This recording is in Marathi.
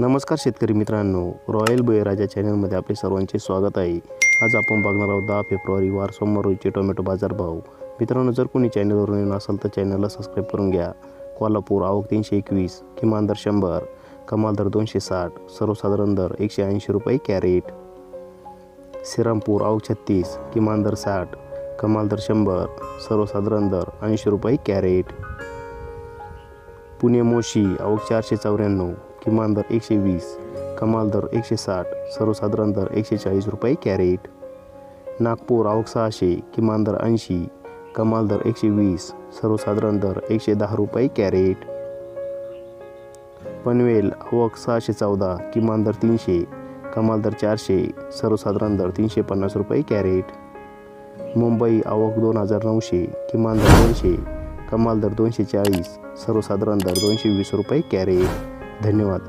नमस्कार शेतकरी मित्रांनो. रॉयल बयराजा चॅनलमध्ये आपले सर्वांचे स्वागत आहे. आज आपण बघणार आहोत दहा फेब्रुवारी वार सोमवार रोजचे टोमॅटो बाजारभाव मित्रांनो जर कोणी चॅनलवर नवीन असाल तर चॅनलला सबस्क्राईब करून घ्या. कोल्हापूर आवक तीनशे एकवीस किमान दर शंभर कमाल दर दोनशे साठ सर्वसाधारण दर एकशे ऐंशी रुपये कॅरेट. श्रीरामपूर आवक छत्तीस किमान दर साठ कमाल दर शंभर सर्वसाधारण दर ऐंशी रुपये कॅरेट. पुणे मोशी आवक चारशे चौऱ्याण्णव किमान दर एकशे वीस कमाल दर एकशे साठ सर्वसाधारण दर एकशे चाळीस रुपये कॅरेट. नागपूर आवक सहाशे किमान दर ऐंशी कमाल दर एकशे वीस सर्वसाधारण दर एकशे दहा रुपये कॅरेट. पनवेल आवक सहाशे चौदा किमान दर तीनशे कमाल दर चारशे सर्वसाधारण दर तीनशे पन्नास रुपये कॅरेट. मुंबई आवक दोन हजार नऊशे किमान दर दोनशे कमाल दर दोनशे चाळीस सर्वसाधारण दर दोनशे वीस रुपये कॅरेट. धन्यवाद.